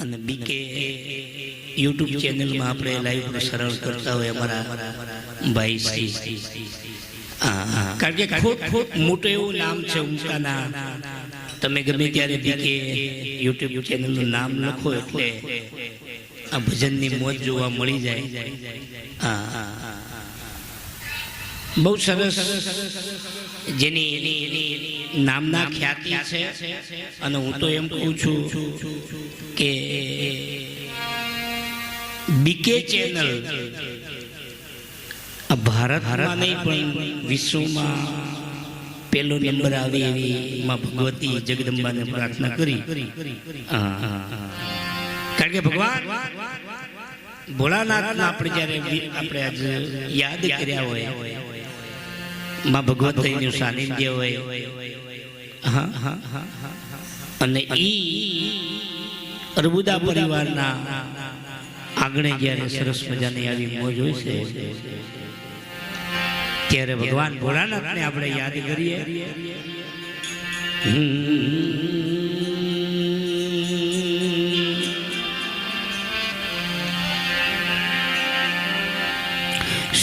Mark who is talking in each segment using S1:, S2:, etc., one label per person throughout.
S1: અને બીકે યુટ્યુબ ચેનલમાં આપણે લાઈવ પ્રસારણ કરતા હોય અમારા ભાઈ શ્રી. કારણ કે ખૂબ ખૂબ મોટું એવું નામ છે ઉમકાના તમે ગમે ત્યારે બીકે યુટ્યુબ ચેનલનું નામ લખો એટલે આ ભજનની મોજ જોવા મળી જાય હા. બહુ સરસ જેની એની એની નામના ખ્યાતિ છે અને હું તો એમ કહું છું કે બીકે ચેનલ ભારતમાં નહીં પણ વિશ્વમાં પેલો નંબર આવે એવી માં ભગવતી જગદંબાને પ્રાર્થના કરી. કારણ કે ભગવાન ભોળાનાથના આપણે જ્યારે આપણે યાદ કર્યા હોય માં ભગવતીનું સાનિધ્ય હોય. અને ઈ અર્બુદા પરિવારના આંગણે જ્યારે સરસ મજાની આવી મોજ હોય છે, ત્યારે ભગવાન ભોળાનાથને આપણે યાદ કરીએ હમ.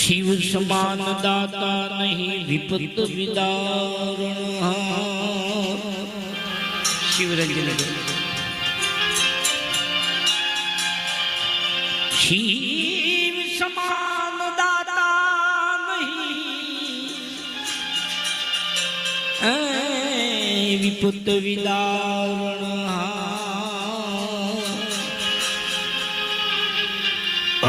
S1: શિવ સમાન દાતા નહીં વિપત વિદારણ. શિવરંજન શિવ સમાન દાતા નહીં વિપત વિદારણ.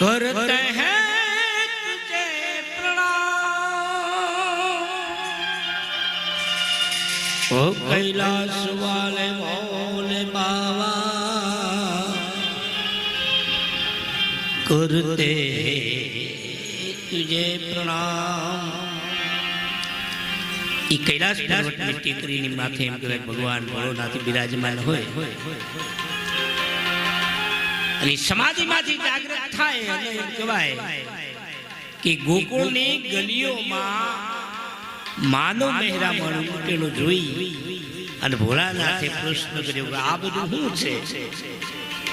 S1: करते हैं तुझे प्रणाम ओ कैलाश वाले भोले बाबा करते तुझे प्रणाम ઈ કૈલાસ પર્વતની ટેકરીની માથે એમ કહેવાય ભગવાન ભોળોનાથ બિરાજમાન હોય અને સમાધિમાંથી જાગૃત થાય અને એમ કહેવાય કે ગોકુળની ગલીઓમાં માનો મહેરામણ ઉમટેલો જોઈ અને ભોળાનાથે પ્રશ્ન કર્યો કે આ બધું શું છે?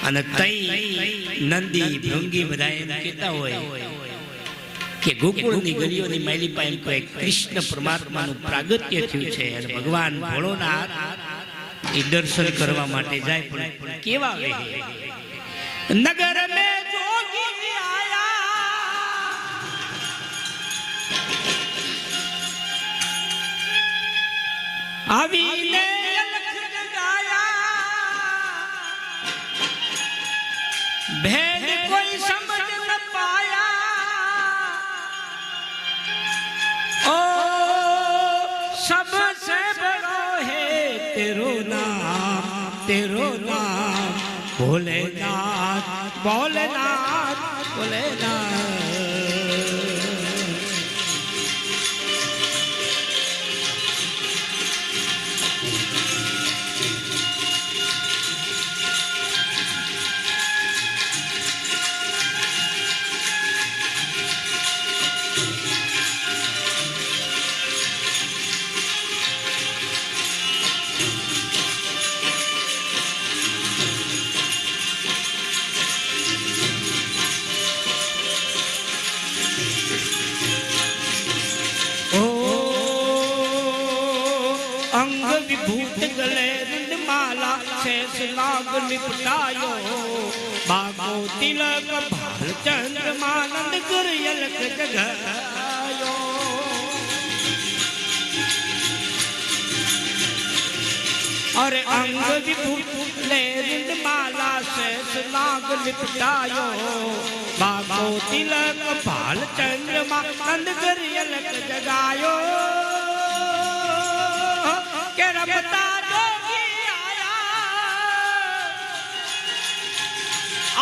S1: અને તઈ નંદી ભંગી બધા એમ કહેતા હોય કે ગોકુળની ગલીઓની માયલી પાસે કોઈ કૃષ્ણ પરમાત્માનું પ્રાગત્ય થયું છે અને ભગવાન ભોળોનાથ એ દર્શન કરવા માટે જાય પણ કેવા વે नगर में जो भी आया। अभी ने गाया भेद कोई समझ न पाया। ओ सबसे बड़ो है तेरो नाम तेरो नाम। ભોલેનાથ ભોલેનાથ ભોલેનાથ. निपटायो बाबो तिलक भालचंद्र मानंद गुर यलक जगायो और अंग विभूत ले रिंद माला शेष नाग निपटायो बाबो तिलक भालचंद्र मानंद गुर यलक जगायो के रबता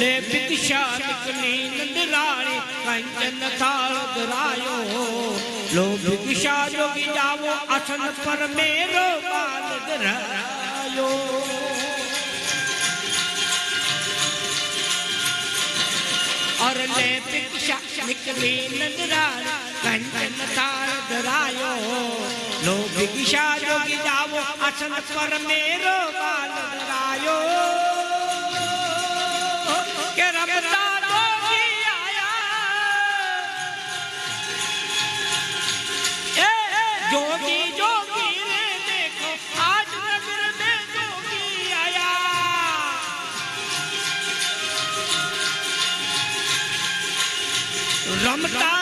S1: ले भिक्षा निकली नंदराणी कंचन थाल धरायो लो भिक्षा जोगी जावो आसन पर मेरो बाल धरायो और ले भिक्षा निकली नंदराणी कंचन थाल धरायो लो भिक्षा जोगी जावो आसन पर मेरो बाल धरायो કે રમતા જોગી આયા. રમતા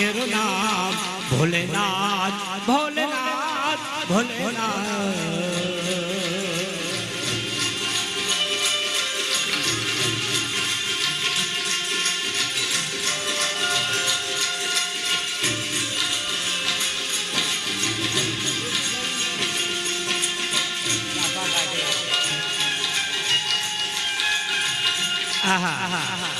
S1: તેરું નામ Bholenath Bholenath Bholenath Aha. Aha. Aha.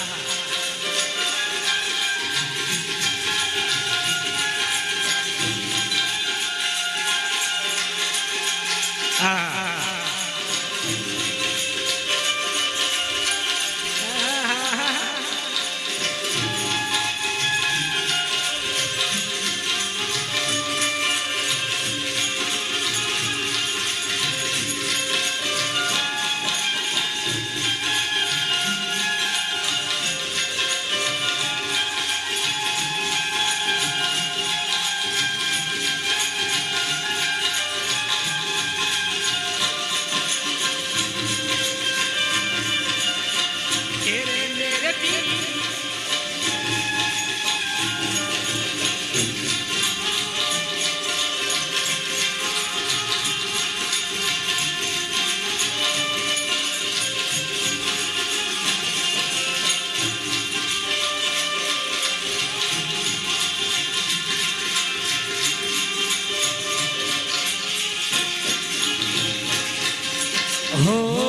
S1: Oh.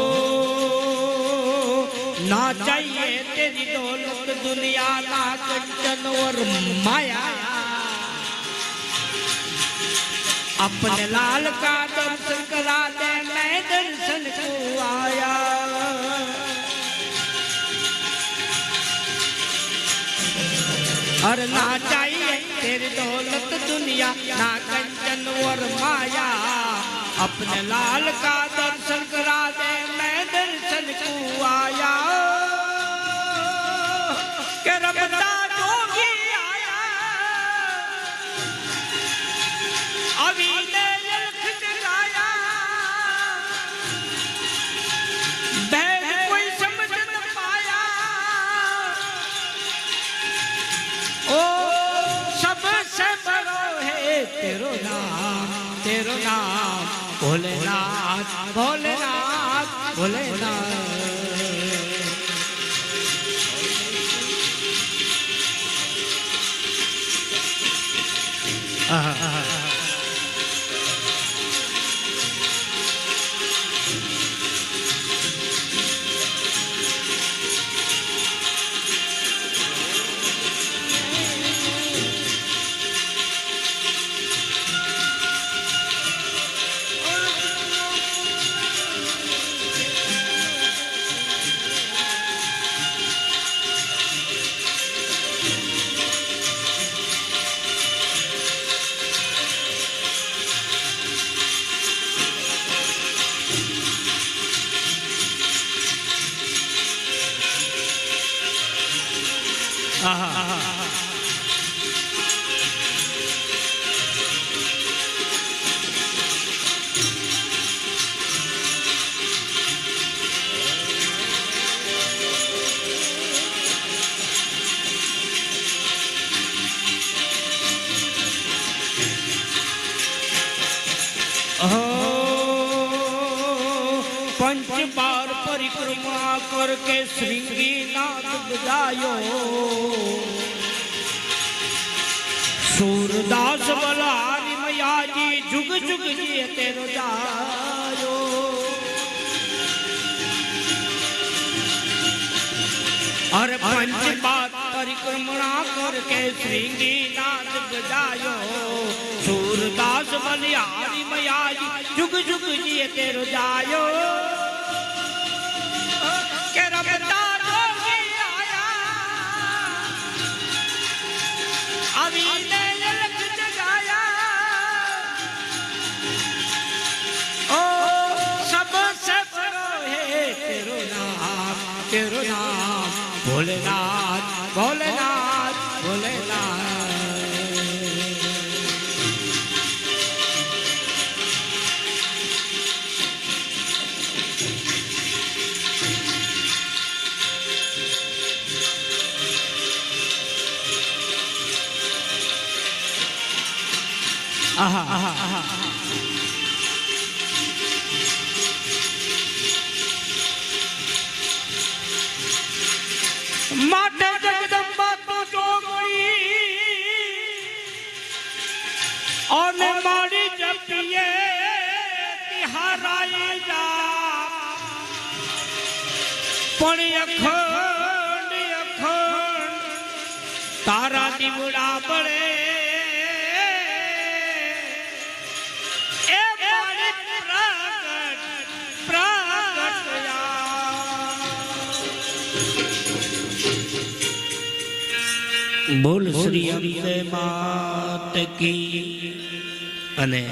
S1: ना चाहिए तेरी दौलत दुनिया ना कंचन और माया अपने लाल का दर्शन करा दे मैं दर्शन को आया और ना चाहिए तेरी दौलत दुनिया ना कंचन और माया अपने लाल का दर्शन करा નામ તેરો નામ ભોલેનાથ ભોલેનાથ ભોલેનાથ પરિક્રમા કરકે શ્રીનાથ બધાયો સૂરદાસ બલારી મયાજી જુગ જુગ જીએ તે રજાયો અરે પંચ બાત પરિક્રમણા કરકે શ્રીનાથ બધાયો સૂરદાસ બલિહારી મયાજી જુગ જુગ જીએ તે રજાયો ભોલેનાથ ભોલેનાથ ભોલેનાથ આહા આહા આહા માટે જગદંબા તો જોગણી અને મારી જપીએ તિહારાઈ જા. પણ અખંડ અખંડ તારા દીવડા બળે બોલ શ્રી અંબે માત કી. અને